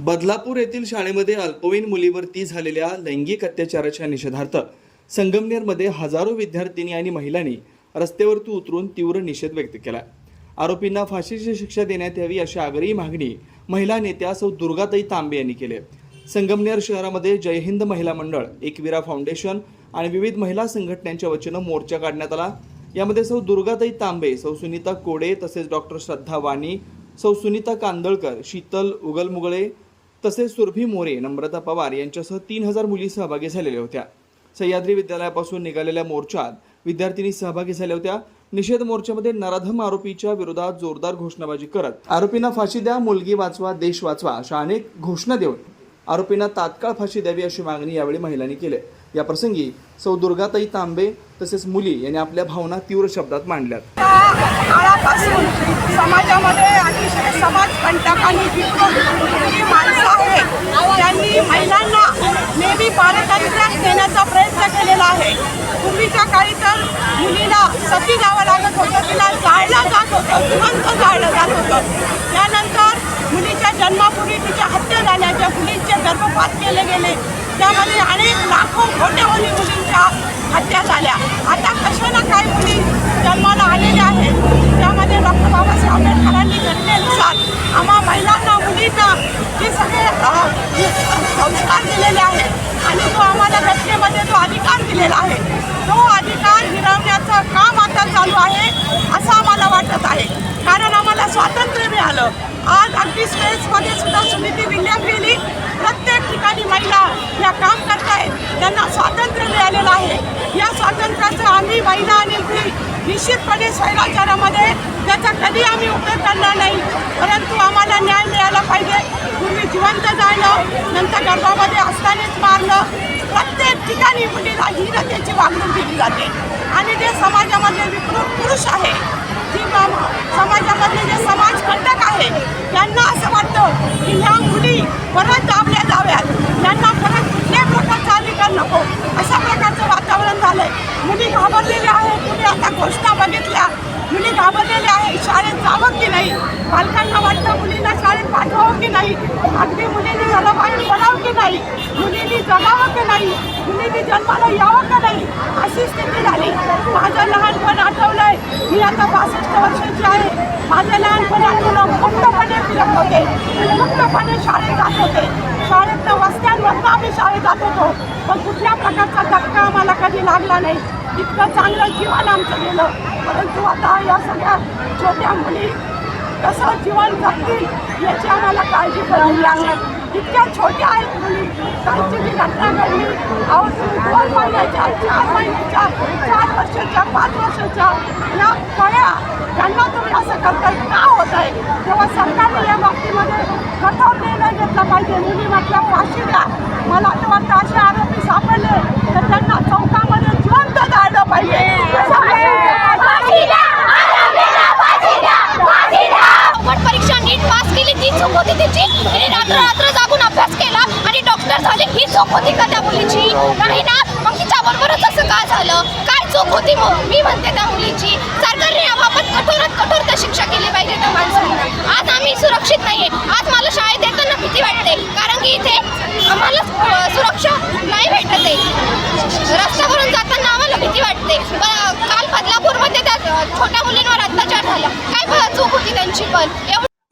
बदलापूर येथील शाळेमध्ये अल्पवयीन मुलीवरती झालेल्या लैंगिक अत्याचाराच्या निषेधार्थ संगमनेरमध्ये हजारो विद्यार्थिनी आणि महिलांनी रस्त्यावरती उतरून तीव्र निषेध व्यक्त केला. आरोपींना फाशीची शिक्षा देण्यात यावी अशी आग्रही मागणी महिला नेत्या सौ दुर्गाताई तांबे यांनी केली संगमनेर शहरामध्ये जय हिंद महिला मंडळ एकविरा फाउंडेशन आणि विविध महिला संघटनांच्या वतीनं मोर्चा काढण्यात आला. यामध्ये सौ दुर्गाताई तांबे सौ सुनीता कोडे तसेच डॉक्टर श्रद्धा वाणी सौ सुनीता कांदळकर शीतल उगलमुगळे तसेच सुरभी मोरे नम्रता पवार यांच्यासह तीन हजार मुली सहभागी झालेल्या होत्या. सह्याद्री विद्यालयापासून निघालेल्या मोर्चात विद्यार्थिनी सहभागी झाल्या होत्या. निषेध मोर्चामध्ये नराधम आरोपीच्या विरोधात जोरदार घोषणाबाजी करत आरोपींना फाशी द्या मुलगी वाचवा देश वाचवा अशा अनेक घोषणा देऊन आरोपींना तात्काळ फाशी द्यावी अशी मागणी यावेळी महिलांनी केली. या प्रसंगी सौ दुर्गाताई तांबे तसेच मुली यांनी आपल्या भावना तीव्र शब्दात मांडल्यात. काळापासून समाजामध्ये अतिशय समाज कंटक जी माणसं आहेत त्यांनी महिलांना नेहमी पारदर्शक देण्याचा प्रयत्न केलेला आहे. पूर्वीच्या काळी तर मुलीला सती जावं लागत होतं तिला जाळलं जात होतं जिवंत जाळलं जात होतं. त्यानंतर मुलीच्या जन्मापूर्वी तिच्या हत्या झाल्याच्या मुलींचे गर्भपात केले गेले. त्यामध्ये अनेक लाखो कोट्यवधी मुलींच्या हत्या झाल्या. आता कशाला काय मुली जन्माला आलेल्या आहेत? त्यामध्ये डॉक्टर बाबासाहेब आंबेडकरांनी घटनेनुसार आम्हा महिलांना मुलींना हे सगळे संस्कार दिलेले आहेत. आणि तो आम्हाला घटनेमध्ये जो अधिकार दिलेला आहे. तो अधिकार हिरवण्याचं काम आता चालू आहे असं आम्हाला वाटत आहे. कारण आम्हाला स्वातंत्र्य मिळालं. आज अगदी स्पेसमध्ये सुद्धा सुनीती विल्यम ठिकाणी महिला या काम करतायत. त्यांना स्वातंत्र्य मिळालेलं आहे. या स्वातंत्र्याचं आम्ही महिला आणि मुली निश्चितपणे स्वैराचारामध्ये त्याचा कधी आम्ही उपयोग करणार नाही. परंतु आम्हाला न्याय मिळाला पाहिजे. पूर्वी जिवंत जाणं नंतर गर्भामध्ये असतानाच मारलं प्रत्येक ठिकाणी मुलीला हीनतेची वागणूक दिली जाते. आणि जे समाजामध्ये विकृत पुरुष आहे जी समाजामध्ये जे समाज आहे त्यांना असं वाटतं की ह्या मुली परत दाबल्या जाव्यात. त्यांना परत कुठल्याही प्रकारचा अधिकार नको. अशा प्रकारचं वातावरण झालंय. मुली घाबरलेल्या आहेत तुम्ही आता घोषणा बघितल्या. मुली घाबरलेल्या आहेत शाळेत जावं की नाही? पालकांना वाटतं मुलींना शाळेत पाठवावं की नाही? अगदी मुलींनी याला बाहेर पडावं की नाही? मुलींनी जगावं की नाही? मुलींनी जन्माला यावं का नाही? अशी स्थिती झाली. माझं लहानपण आठवलंय. मी आता बासष्ट वर्ष आहे माझं लहानपण आठवलं मुक्तपणे फिरत होते मुक्तपणे शाळेत जात होते. शाळेतनं वस्त्यांमधनं आम्ही शाळेत जात होतो. पण कुठल्या प्रकारचा धक्का आम्हाला कधी लागला नाही. इतकं चांगलं जीवन आमचं गेलं. परंतु आता या सगळ्या छोट्या मुली कसं जीवन जगतील याची आम्हाला काळजी करावी लागणार इतक्या छोट्या आहेत मुली. कालची जी घटना घडली. अहो दोन महिन्याच्या चार महिन्याच्या चार वर्षाच्या पाच वर्षाच्या. या कळ्या. त्यांना तुम्ही असं करताय का होत आहे? तेव्हा सरकारने या बाबतीमध्ये कठोर निर्णय घेतला म्हटलं फाशी द्या मला असं वाटतं असे आरोपी सापडले. तर त्यांना चौकामध्ये जिवंत जाळलं पाहिजे. परीक्षा नीट पास केली ती चूक होती तिची. तिने रात्र रात्र जागून अभ्यास केला आणि डॉक्टर झाले. ही चूक होती का त्या मुलीची? नाही ना? मग तिच्या बरोबरच असं का झालं? काय चूक होती मग? मी म्हणते त्या मुलीची. सरकारने याबाबत कठोरात कठोर तर शिक्षा केली पाहिजे त्या माणसांना आज आम्ही सुरक्षित नाहीये आज मला शाळेत येताना भीती वाटते कारण की इथे आम्हाला अ, सुरक्षा नाही भेटत आहे रस्त्यावरून जाताना आम्हाला भीती वाटते ब- काल बदलापूरमध्ये त्या अ, छोट्या मुलींवर अत्याचार झाला काय ब- चूक होती त्यांची पण एवढं